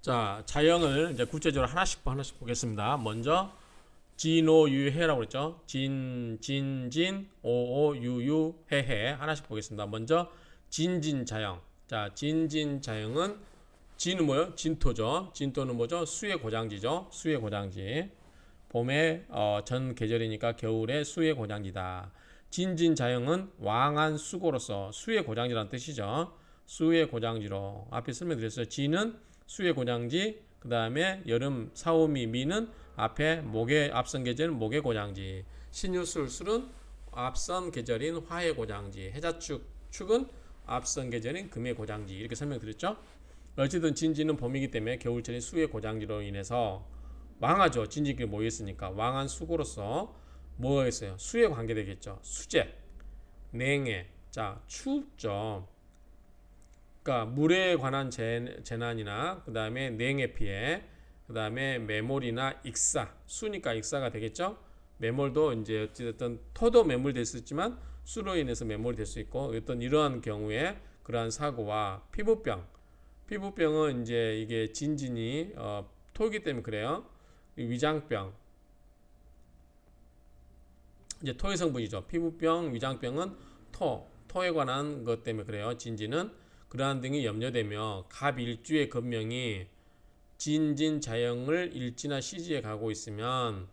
자, 자형을 이제 구체적으로 하나씩 하나씩 보겠습니다. 먼저 진오유해라고 그랬죠. 진, 진, 진, 오오, 유유, 해해 하나씩 보겠습니다. 먼저 진진 자형. 자, 진진 자형은 진은 뭐요? 진토죠. 진토는 뭐죠? 수의 고장지죠. 수의 고장지. 봄에 어, 전 계절이니까 겨울에 수의 고장지다. 진진 자형은 왕한 수고로서 수의 고장지라는 뜻이죠. 수의 고장지로 앞에 설명드렸어요. 진은 수의 고장지, 그 다음에 여름 사오미 미는 앞에 목의 앞선 계절은 목의 고장지, 신유술술은 앞선 계절인 화의 고장지, 해자축 축은 앞선 계절인 금의 고장지 이렇게 설명드렸죠. 어쨌든 진지는 봄이기 때문에 겨울철인 수의 고장지로 인해서 왕하죠. 진지끼리 모였으니까 왕한 수고로서 뭐가 있어요? 수에 관계되겠죠. 수재, 냉해, 자 춥죠. 그러니까 물에 관한 재, 재난이나 그 다음에 냉해 피해, 그 다음에 매몰이나 익사, 수니까 익사가 되겠죠. 매몰도 이제 어찌됐든 토도 매몰 될 수 있지만 수로 인해서 매몰이 될 수 있고 어떤 이러한 경우에 그러한 사고와 피부병, 피부병은 이제 이게 진진이 어, 토이기 때문에 그래요. 이 위장병, 이제 토의 성분이죠. 피부병, 위장병은 토, 토에 관한 것 때문에 그래요. 진진은 그러한 등이 염려되며 갑 일주의 건명이 진진 자형을 일지나 시지에 가고 있으면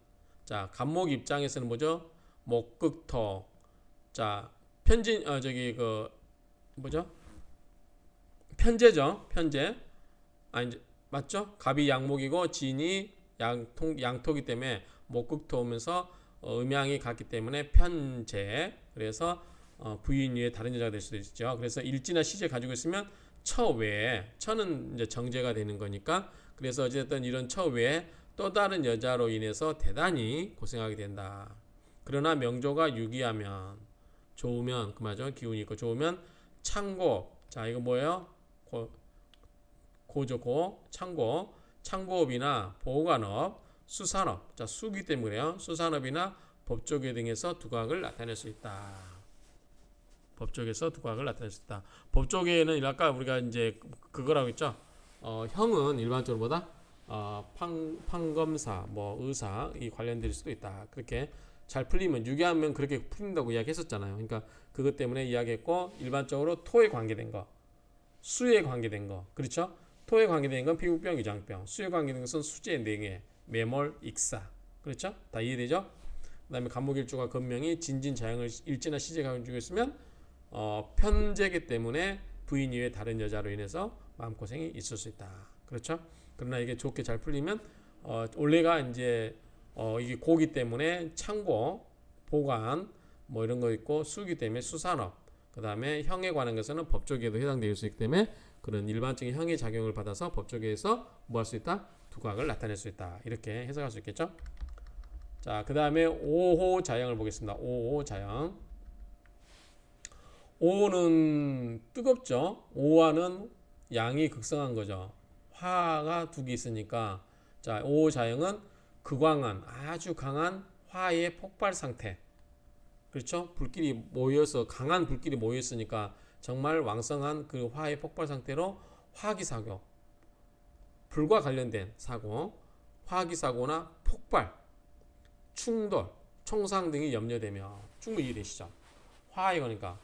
자 갑목 입장에서는 뭐죠? 목극토 자 편진 어 저기 그 뭐죠? 편제죠 편제 아 이제 맞죠? 갑이 양목이고 진이 양통 양토기 때문에 목극토 오면서 어, 음양이 같기 때문에 편제 그래서 어, 부인 위에 다른 여자가 될 수도 있죠. 그래서 일지나 시제 가지고 있으면 처 외에 처는 이제 정제가 되는 거니까 그래서 어쨌든 이런 처 외에 또 다른 여자로 인해서 대단히 고생하게 된다. 그러나 명조가 유기하면 좋으면 그 말죠. 기운이 있고 좋으면 창고 자 이거 뭐예요? 고, 고죠 고 창고 창고업이나 보관업 수산업 자 수기 때문에 그래요. 수산업이나 법조계 등에서 두각을 나타낼 수 있다. 법조계에서 나타낼 수 있다. 법조계에는 아까 우리가 이제 그거라고 했죠. 어, 형은 일반적으로 뭐다? 어, 판, 판검사, 뭐 의사 이 관련될 수도 있다. 그렇게 잘 풀리면 유기하면 그렇게 풀린다고 이야기했었잖아요. 그러니까 그것 때문에 이야기했고 일반적으로 토에 관계된 거, 수에 관계된 거, 그렇죠? 토에 관계된 건 피부병, 위장병, 수에 관계된 것은 수제, 냉해, 매몰, 익사, 그렇죠? 다 이해되죠? 그다음에 간목일주가 건명이 진진 자형을 일지나 시제 가지고 있으면 어, 편제기 때문에 부인 이외 다른 여자로 인해서 마음고생이 있을 수 있다. 그렇죠? 그러나 이게 좋게 잘 풀리면 어, 원래가 이제 어, 이게 고기 때문에 창고, 보관 뭐 이런 거 있고 수기 때문에 수산업 그 다음에 형에 관한 것은 법조계에도 해당될 수 있기 때문에 그런 일반적인 형의 작용을 받아서 법조계에서 뭐 할 수 있다? 두각을 나타낼 수 있다. 이렇게 해석할 수 있겠죠? 자, 그 다음에 5호 자형을 보겠습니다. 5호 자형. 5는 뜨겁죠. 5화는 양이 극성한 거죠. 화가 두 개 있으니까 자, 5호 자형은 극광한 아주 강한 화의 폭발 상태. 그렇죠? 불길이 모여서 강한 불길이 모여 있으니까 정말 왕성한 그 화의 폭발 상태로 화기 사고 불과 관련된 사고, 화기 사고나 폭발, 충돌, 총상 등이 염려되며 충분히 이해되시죠? 화의 거니까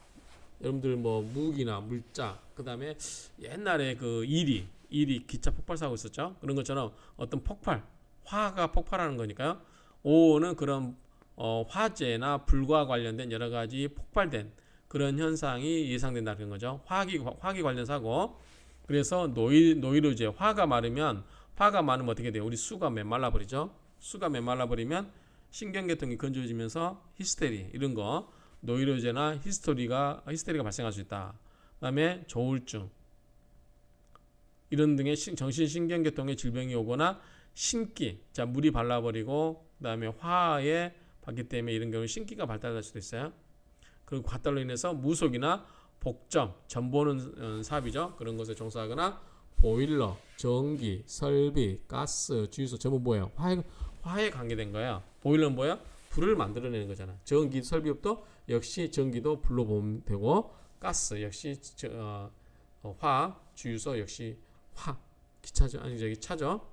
여러분들 뭐 무기나 물자 그다음에 옛날에 그 이리 이리 기차 폭발 사고 있었죠? 그런 것처럼 어떤 폭발 화가 폭발하는 거니까요. 오는 그런 어, 화재나 불과 관련된 여러 가지 폭발된 그런 현상이 예상된다는 거죠. 화기 화기 관련 사고. 그래서 노이 노이로제 화가 마르면 화가 많으면 어떻게 돼요? 우리 수가 메말라 버리죠? 수가 메말라 버리면 신경계통이 건조해지면서 히스테리 이런 거 노이로제나 히스토리가 히스테리가 발생할 수 있다. 그다음에 조울증 이런 등의 정신 신경계통의 질병이 오거나 신기 자 물이 발라버리고 그다음에 화에 받기 때문에 이런 경우 신기가 발달할 수도 있어요. 그리고 과달로 인해서 무속이나 복점 전 보는 사업이죠. 그런 것에 종사하거나 보일러, 전기, 설비, 가스, 주유소 전부 뭐예요? 화에 화에 관계된 거예요. 보일러는 뭐야? 불을 만들어내는 거잖아. 전기 설비업도 역시 전기도 불로 보면 되고 가스 역시 저, 어, 어, 화 주유소 역시 화 기차죠. 아니 저기 차죠.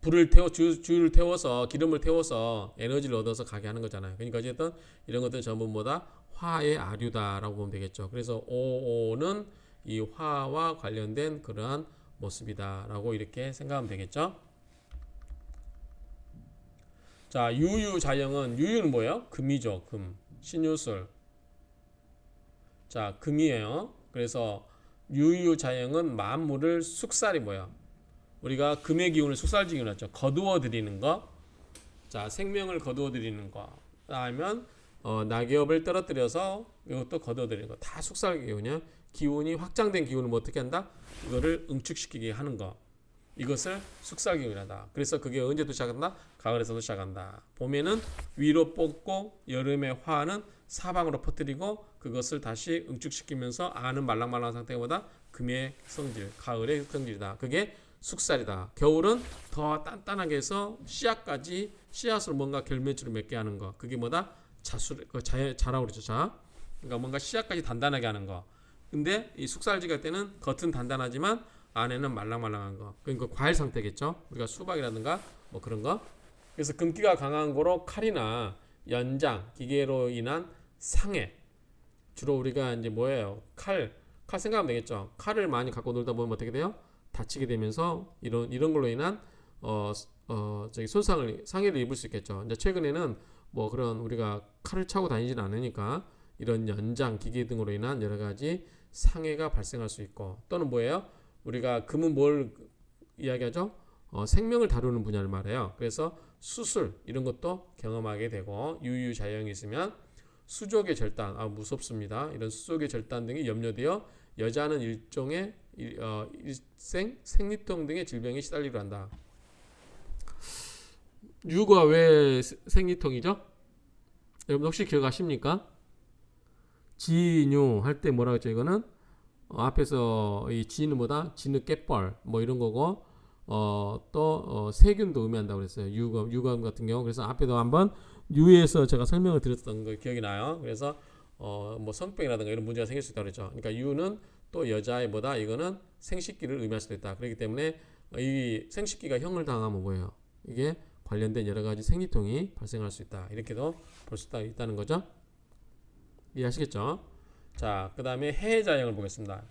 불을 태워 주, 주를 태워서 기름을 태워서 에너지를 얻어서 가게 하는 거잖아요. 그러니까 어쨌든 이런 것들 전부 뭐다? 화의 아류다라고 보면 되겠죠. 그래서 오오는 이 화와 관련된 그러한 모습이다라고 이렇게 생각하면 되겠죠 자 유유자영은 유유는 뭐예요 금이죠 금 신유술 자 금이에요 그래서 유유자영은 만물을 숙살이 뭐야? 우리가 금의 기운을 숙살지기로 했죠. 거두어 드리는 거. 자, 생명을 거두어 드리는 거. 그다음에 어, 낙엽을 떨어뜨려서 이것도 거두어 드리는 거. 다 숙살 기운이야. 기운이 확장된 기운을 뭐 어떻게 한다? 이거를 응축시키게 하는 거. 이것을 숙살 기운이다. 그래서 그게 언제도 시작한다? 가을에서도 시작한다. 봄에는 위로 뻗고 여름의 화는 사방으로 퍼뜨리고 그것을 다시 응축시키면서 아는 말랑말랑한 상태보다 금의 성질, 가을의 성질이다. 그게 숙살이다. 겨울은 더 단단하게 해서 씨앗까지 씨앗으로 뭔가 결매줄을 맺게 하는 거. 그게 뭐다? 자술, 그 자, 자라고 그러죠. 자. 그러니까 뭔가 씨앗까지 단단하게 하는 거. 근데 이 숙살지갈 때는 겉은 단단하지만 안에는 말랑말랑한 거. 그러니까 과일 상태겠죠. 우리가 수박이라든가 뭐 그런 거. 그래서 금기가 강한 거로 칼이나 연장, 기계로 인한 상해. 주로 우리가 이제 뭐예요? 칼, 칼 생각하면 되겠죠. 칼을 많이 갖고 놀다 보면 어떻게 돼요? 다치게 되면서 이런 이런 걸로 인한 어, 어 저기 손상을 상해를 입을 수 있겠죠. 이제 최근에는 뭐 그런 우리가 칼을 차고 다니지는 않으니까 이런 연장 기계 등으로 인한 여러 가지 상해가 발생할 수 있고 또는 뭐예요? 우리가 금은 뭘 이야기하죠? 어, 생명을 다루는 분야를 말해요. 그래서 수술 이런 것도 경험하게 되고 유유자영이 있으면 수족의 절단 아 무섭습니다. 이런 수족의 절단 등이 염려되어 여자는 일종의 일, 어, 일생 생리통 등의 질병에 시달리려 한다. 유가 왜 세- 생리통이죠? 여러분 혹시 기억하십니까? 지뉴 할때 뭐라고 했죠? 이거는 어, 앞에서 이 지는 뭐다? 지는 깨뻘 뭐 이런 거고 어, 또 어, 세균도 의미한다고 그랬어요. 유검 유검 같은 경우 그래서 앞에도 한번 유에서 제가 설명을 드렸던 거 기억이 나요. 그래서 어, 뭐 성병이라든가 이런 문제가 생길 수 있다고 그랬죠. 그러니까 유는 또 여자의 뭐다? 이거는 생식기를 의미할 수도 있다. 그렇기 때문에 이 생식기가 형을 당하면 뭐예요? 이게 관련된 여러 가지 생리통이 발생할 수 있다. 이렇게도 볼 수 있다는 거죠. 이해하시겠죠? 자, 그 다음에 해자형을 보겠습니다.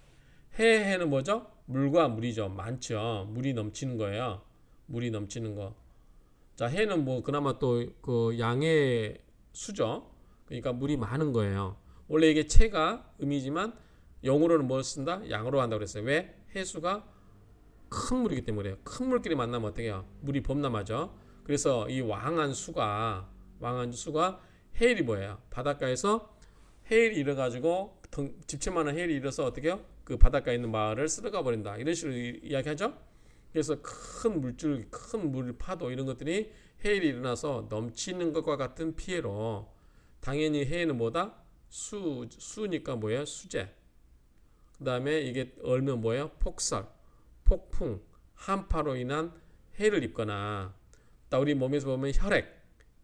해 해는 뭐죠? 물과 물이죠. 많죠. 물이 넘치는 거예요. 물이 넘치는 거. 자, 해는 뭐 그나마 또 그 양의 수죠. 그러니까 물이 많은 거예요. 원래 이게 체가 의미지만 영어로는 뭘 쓴다? 양으로 한다고 그랬어요. 왜? 해수가 큰 물이기 때문에 그래요. 큰 물끼리 만나면 어떻게 해요? 물이 범람하죠. 그래서 이 왕한 수가 왕한 수가 해일이 뭐예요? 바닷가에서 해일이 일어가지고 덩- 집채만한 해일이 일어서 어떻게 해요? 그 바닷가에 있는 마을을 쓸어가 버린다. 이런 식으로 이- 이야기하죠. 그래서 큰 물줄, 큰 물 파도 이런 것들이 해일이 일어나서 넘치는 것과 같은 피해로 당연히 해는 뭐다? 수 수니까 뭐예요? 수재. 그다음에 이게 얼면 뭐예요? 폭설, 폭풍, 한파로 인한 해를 입거나 또 우리 몸에서 보면 혈액,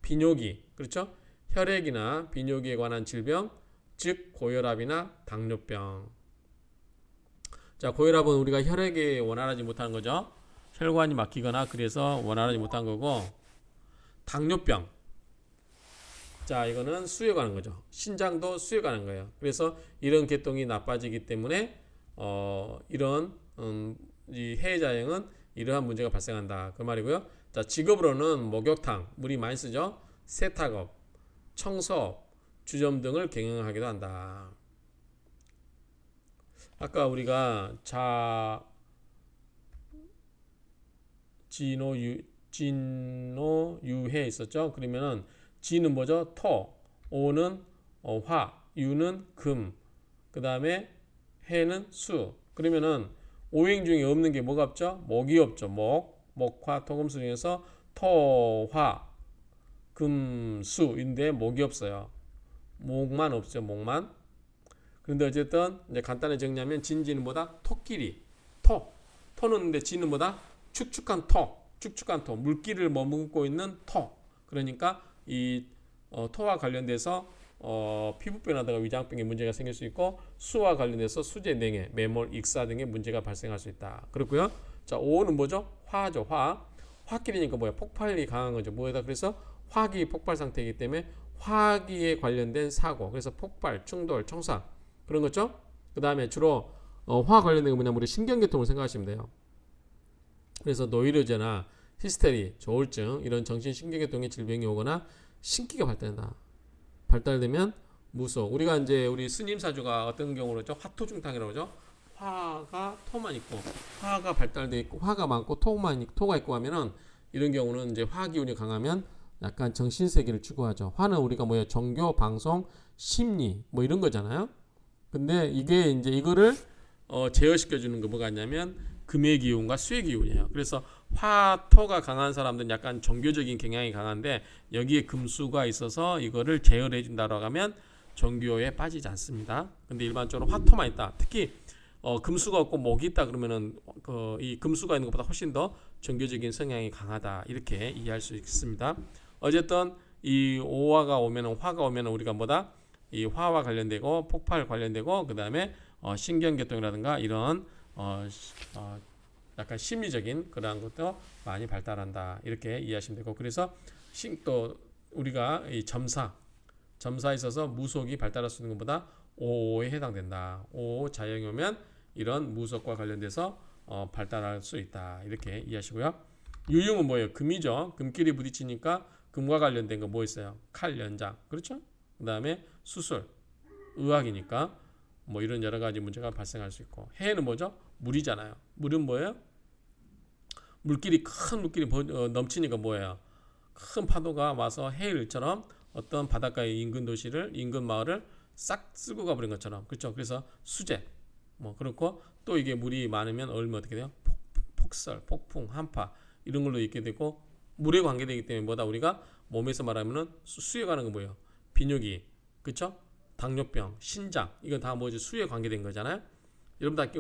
비뇨기 그렇죠? 혈액이나 비뇨기에 관한 질병, 즉 고혈압이나 당뇨병. 자, 고혈압은 우리가 혈액이 원활하지 못하는 거죠. 혈관이 막히거나 그래서 원활하지 못한 거고 당뇨병. 자, 이거는 수에 관한 거죠. 신장도 수에 관한 거예요. 그래서 이런 계통이 나빠지기 때문에 어, 이런 음, 이 해자형은 이러한 문제가 발생한다. 그 말이고요. 자, 직업으로는 목욕탕, 물이 많이 쓰죠. 세탁업, 청소업, 주점 등을 경영하기도 한다. 아까 우리가 자 진호 유 진호 유해 있었죠. 그러면은 진은 뭐죠? 토, 오는 어, 화, 유는 금, 그 다음에 해는 수. 그러면은 오행 중에 없는 게 뭐가 없죠? 목이 없죠. 목, 목화, 토금수 중에서 토, 화, 금, 수인데 목이 없어요. 목만 없죠. 목만. 그런데 어쨌든 이제 간단히 정리하면 진지는 뭐다? 토끼리, 토. 토는 근데 지는 뭐다? 축축한 토, 축축한 토, 물기를 머금고 있는 토. 그러니까 이 어, 토와 관련돼서 어, 피부병이라든가 위장병에 문제가 생길 수 있고 수와 관련해서 수제 냉해, 매몰, 익사 등의 문제가 발생할 수 있다. 그렇고요. 자, 5는 뭐죠? 화죠. 화. 화끼리니까 뭐야? 폭발이 강한 거죠. 뭐에다 그래서 화기 폭발 상태이기 때문에 화기에 관련된 사고. 그래서 폭발, 충돌, 청사 그런 거죠. 그 다음에 주로 어, 화 관련된 게 뭐냐면 우리 신경계통을 생각하시면 돼요. 그래서 노이로제나 히스테리, 조울증 이런 정신신경계통의 질병이 오거나 신기가 발달된다. 발달되면 무속. 우리가 이제 우리 스님 사주가 어떤 경우로 죠? 화토중탕이라고 그러죠. 화가 토만 있고 화가 발달돼 있고 화가 많고 토만 있- 토가 있고 하면은 이런 경우는 이제 화 기운이 강하면 약간 정신 세계를 추구하죠. 화는 우리가 뭐예요? 종교, 방송, 심리 뭐 이런 거잖아요. 근데 이게 이제 이거를 어, 제어시켜 주는 거 뭐가 있냐면 금의 기운과 수의 기운이에요. 그래서 화토가 강한 사람들은 약간 종교적인 경향이 강한데 여기에 금수가 있어서 이거를 제어해 준다라고 하면 종교에 빠지지 않습니다. 근데 일반적으로 화토만 있다. 특히 어, 금수가 없고 목이 있다 그러면은 그, 이 금수가 있는 것보다 훨씬 더 종교적인 성향이 강하다 이렇게 이해할 수 있습니다. 어쨌든 이 오화가 오면은 화가 오면은 우리가 뭐다 이 화와 관련되고 폭발 관련되고 그 다음에 어, 신경계통이라든가 이런 어, 시- 어, 약간 심리적인 그러한 것도 많이 발달한다 이렇게 이해하시면 되고 그래서 신, 또 우리가 이 점사 점사에 있어서 무속이 발달할 수 있는 것보다 오에 해당된다. 오 자영이 오면 이런 무속과 관련돼서 어, 발달할 수 있다. 이렇게 이해하시고요. 유용은 뭐예요? 금이죠. 금끼리 부딪히니까 금과 관련된 거 뭐 있어요? 칼 연장. 그렇죠? 그 다음에 수술. 의학이니까 뭐 이런 여러 가지 문제가 발생할 수 있고 해는 뭐죠? 물이잖아요. 물은 뭐예요? 물길이 큰 물길이 버- 어, 넘치니까 뭐예요? 큰 파도가 와서 해일처럼 어떤 바닷가의 인근 도시를 인근 마을을 싹 쓸고 가버린 것처럼 그렇죠. 그래서 수재 뭐 그렇고 또 이게 물이 많으면 얼면 어떻게 돼요? 폭, 폭설, 폭풍, 한파 이런 걸로 있게 되고 물에 관계되기 때문에 뭐다 우리가 몸에서 말하면은 수- 수에 관한 거 뭐예요? 비뇨기 그렇죠? 당뇨병, 신장 이건 다 뭐지 수에 관계된 거잖아요. 여러분 다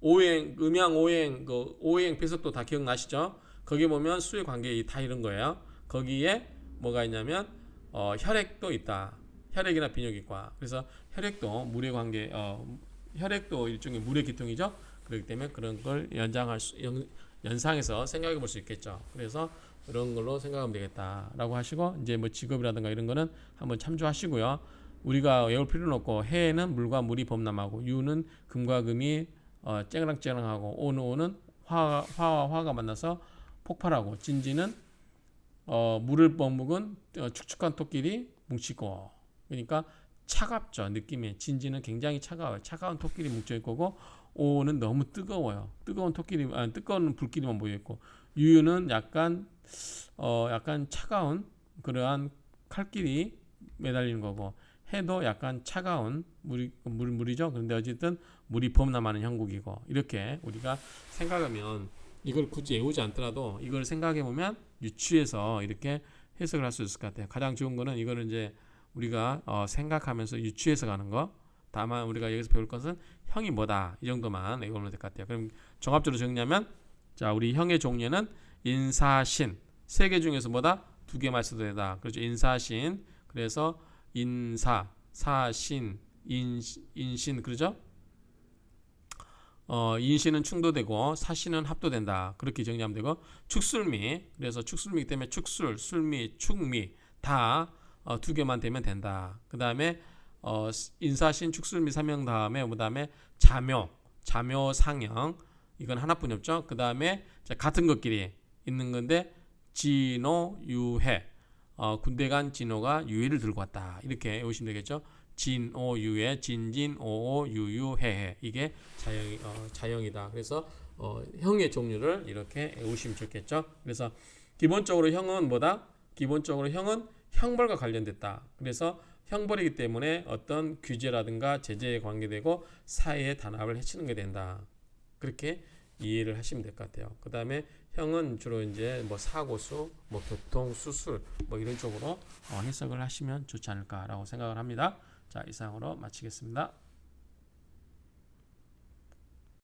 오행 음양 오행 그 오행 배석도 다 기억나시죠? 거기 보면 수의 관계 다 이런 거예요. 거기에 뭐가 있냐면 어, 혈액도 있다. 혈액이나 비뇨기과. 그래서 혈액도 물의 관계 어, 혈액도 일종의 물의 기통이죠. 그렇기 때문에 그런 걸 연장할 수 연, 연상해서 생각해 볼 수 있겠죠. 그래서 그런 걸로 생각하면 되겠다라고 하시고 이제 뭐 직업이라든가 이런 거는 한번 참조하시고요. 우리가 외울 필요는 없고 해는 물과 물이 범람하고 유는 금과 금이 어, 쨍랑쨍랑하고 오는 오는 화, 화와 화가 만나서 폭발하고 진지는 어, 물을 머묵은 어, 축축한 토끼리 뭉치고 그러니까 차갑죠 느낌이 진지는 굉장히 차가워요 차가운 토끼리 뭉쳐 있고 오는 너무 뜨거워요 뜨거운 토끼리 아, 뜨거운 불길이만 있고 유유는 약간 어 약간 차가운 그러한 칼길이 매달리는 거고 해도 약간 차가운 물이 물 물이죠 그런데 어쨌든 물이 범람하는 형국이고 이렇게 우리가 생각하면 이걸 굳이 외우지 않더라도 이걸 생각해 보면 유추해서 이렇게 해석을 할 수 있을 것 같아요. 가장 좋은 거는 이거는 이제 우리가 어, 생각하면서 유추해서 가는 거. 다만 우리가 여기서 배울 것은 형이 뭐다 이 정도만 외우면 될 것 같아요. 그럼 종합적으로 정리하면 자 우리 형의 종류는 인사신 세 개 중에서 뭐다 두 개만 써도 되다. 그렇죠. 인사신 그래서 인사 사신 인 인신 그러죠. 어, 인신은 충도되고 사신은 합도된다. 그렇게 정리하면 되고 축술미 그래서 축술미이기 때문에 축술, 술미, 축미 다 어, 두 개만 되면 된다. 그 다음에 어, 인사신, 축술미 삼형 다음에 그 다음에 자묘, 자묘 상형 이건 하나뿐이 없죠. 그 다음에 같은 것끼리 있는 건데 진호, 유해 어, 군대 간 진호가 유해를 들고 왔다. 이렇게 외우시면 되겠죠. 진오 유해 진진 오오 유유 해해 이게 자형 어, 자형이다. 그래서 어, 형의 종류를 이렇게 외우시면 좋겠죠. 그래서 기본적으로 형은 뭐다? 기본적으로 형은 형벌과 관련됐다. 그래서 형벌이기 때문에 어떤 규제라든가 제재에 관계되고 사회의 단합을 해치는 게 된다. 그렇게 이해를 하시면 될 것 같아요. 그 다음에 형은 주로 이제 뭐 사고수, 뭐 교통, 수술 뭐 이런 쪽으로 어, 해석을 하시면 좋지 않을까라고 생각을 합니다. 자 이상으로 마치겠습니다.